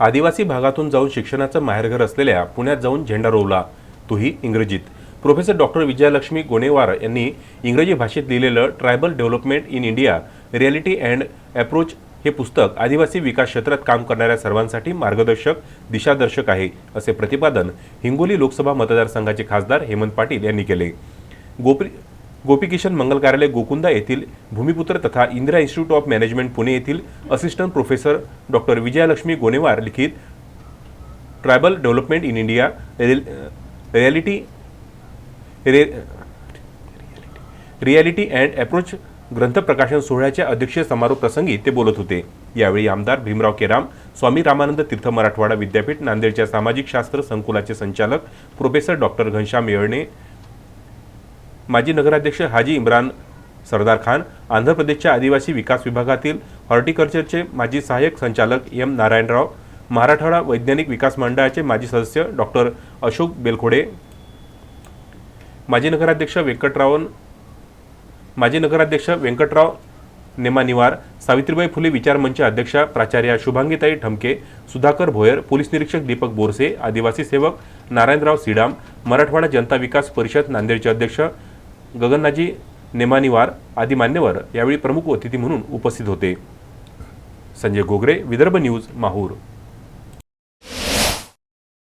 आदिवासी भागातून जाऊन शिक्षणाचं माहेरघर असलेल्या पुण्यात जाऊन झेंडा रोवला. तोही इंग्रजीत. प्रोफेसर डॉक्टर विजयालक्ष्मी गोनेवार यांनी इंग्रजी भाषेत लिहिलेलं tribal development in India reality and approach हे पुस्तक आदिवासी विकास क्षेत्रात काम करणाऱ्या सर्वांसाठी मार्गदर्शक दिशादर्शक आहे असे प्रतिपादन हिंगोली लोकसभा मतदारसंघाचे खासदार हेमंत पाटील यांनी केले. गोपी गोपीकिशन मंगल कार्यालय गोकुंदा येथील भूमिपुत्र तथा Indira institute of management Pune येथील assistant professor doctor Vijayalakshmi Gonewar लिखित tribal development in India reality ray reality and approach ग्रंथ प्रकाशन सोहळ्याच्या अध्यक्षीय समारोप प्रसंगी ते बोलत होते. यावेळी आमदार भीमराव केराम स्वामी रामानंद तीर्थ मराठवाडा विद्यापीठ नांदेडच्या सामाजिक शास्त्र संकुलाचे संचालक प्रोफेसर डॉक्टर घनश्याम येळणे माजी नगराध्यक्ष हाजी इम्रान सरदार खान आंध्र प्रदेशच्या आदिवासी विकास विभागातील हॉर्टिकल्चरचे माजी सहाय्यक संचालक एम नारायणराव मराठवाडा वैज्ञानिक विकास मंडळाचे माजी सदस्य डॉक्टर अशोक बेलखोडे माजी नगराध्यक्ष व्यंकटराव माजी नगराध्यक्ष व्यंकटराव नेमानिवार सावित्रीबाई फुले विचार मंच अध्यक्षा प्राचार्या शुभांगीताई ठमके सुधाकर भोयर पोलीस निरीक्षक दीपक बोरसे आदिवासी सेवक नारायणराव सिडाम मराठवाडा जनता विकास परिषद नांदेडचे अध्यक्ष गगन्नाजी नेमानीवार आदी मान्यवर यावेळी प्रमुख अतिथी म्हणून उपस्थित होते. संजय गोगरे विदर्भ न्यूज माहूर.